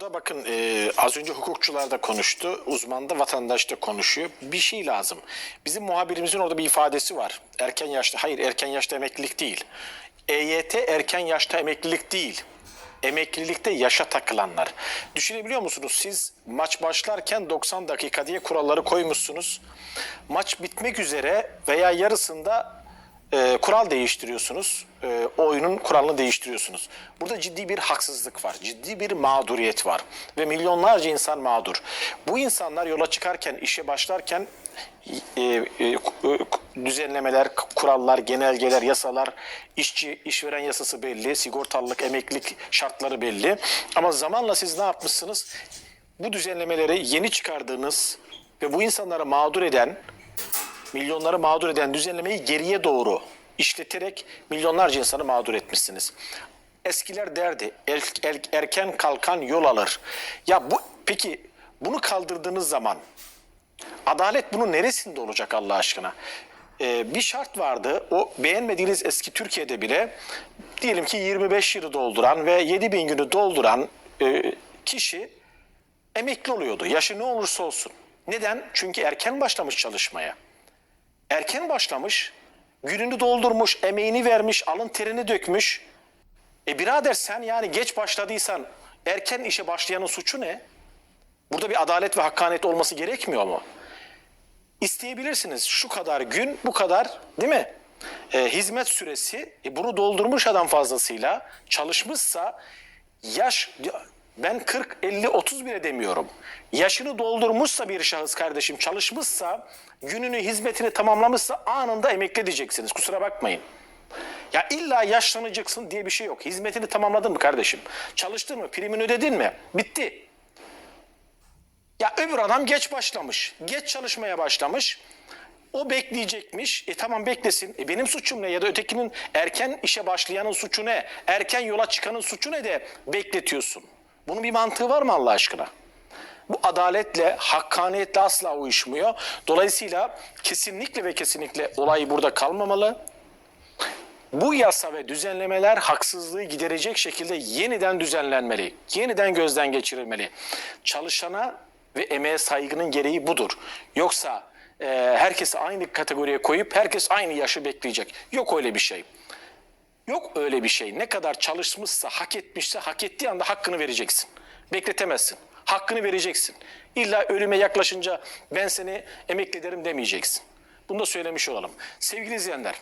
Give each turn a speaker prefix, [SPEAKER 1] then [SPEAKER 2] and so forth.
[SPEAKER 1] Da Bakın e, az önce hukukçular da konuştu, uzman da vatandaş da konuşuyor. Bir şey lazım. Bizim muhabirimizin orada bir ifadesi var. Erken yaşta, hayır erken yaşta emeklilik değil. EYT erken yaşta emeklilik değil. Emeklilikte yaşa takılanlar. Düşünebiliyor musunuz? Siz maç başlarken 90 dakika diye kuralları koymuşsunuz. Maç bitmek üzere veya yarısında e, kural değiştiriyorsunuz. E, oyunun kuralını değiştiriyorsunuz. Burada ciddi bir haksızlık var. Ciddi bir mağduriyet var. Ve milyonlarca insan mağdur. Bu insanlar yola çıkarken, işe başlarken e, e, e, düzenlemeler, kurallar, genelgeler, yasalar, işçi, işveren yasası belli, sigortalılık, emeklilik şartları belli. Ama zamanla siz ne yapmışsınız? Bu düzenlemeleri yeni çıkardığınız ve bu insanları mağdur eden milyonları mağdur eden düzenlemeyi geriye doğru işleterek milyonlarca insanı mağdur etmişsiniz. Eskiler derdi er- er- erken kalkan yol alır. Ya bu peki bunu kaldırdığınız zaman adalet bunun neresinde olacak Allah aşkına? Ee, bir şart vardı. O beğenmediğiniz eski Türkiye'de bile diyelim ki 25 yılı dolduran ve 7 bin günü dolduran e, kişi emekli oluyordu. Yaşı ne olursa olsun. Neden? Çünkü erken başlamış çalışmaya erken başlamış, gününü doldurmuş, emeğini vermiş, alın terini dökmüş. E birader sen yani geç başladıysan erken işe başlayanın suçu ne? Burada bir adalet ve hakkaniyet olması gerekmiyor mu? İsteyebilirsiniz şu kadar gün, bu kadar değil mi? E, hizmet süresi, e, bunu doldurmuş adam fazlasıyla çalışmışsa yaş ben 40, 50, 30 bile demiyorum. Yaşını doldurmuşsa bir şahıs kardeşim çalışmışsa, gününü, hizmetini tamamlamışsa anında emekli diyeceksiniz. Kusura bakmayın. Ya illa yaşlanacaksın diye bir şey yok. Hizmetini tamamladın mı kardeşim? Çalıştın mı? Primini ödedin mi? Bitti. Ya öbür adam geç başlamış. Geç çalışmaya başlamış. O bekleyecekmiş. E tamam beklesin. E benim suçum ne? Ya da ötekinin erken işe başlayanın suçu ne? Erken yola çıkanın suçu ne de bekletiyorsun? Bunun bir mantığı var mı Allah aşkına? Bu adaletle, hakkaniyetle asla uyuşmuyor. Dolayısıyla kesinlikle ve kesinlikle olay burada kalmamalı. Bu yasa ve düzenlemeler haksızlığı giderecek şekilde yeniden düzenlenmeli. Yeniden gözden geçirilmeli. Çalışana ve emeğe saygının gereği budur. Yoksa e, herkesi aynı kategoriye koyup herkes aynı yaşı bekleyecek. Yok öyle bir şey. Yok öyle bir şey. Ne kadar çalışmışsa, hak etmişse hak ettiği anda hakkını vereceksin. Bekletemezsin. Hakkını vereceksin. İlla ölüme yaklaşınca ben seni emekli ederim demeyeceksin. Bunu da söylemiş olalım. Sevgili izleyenler,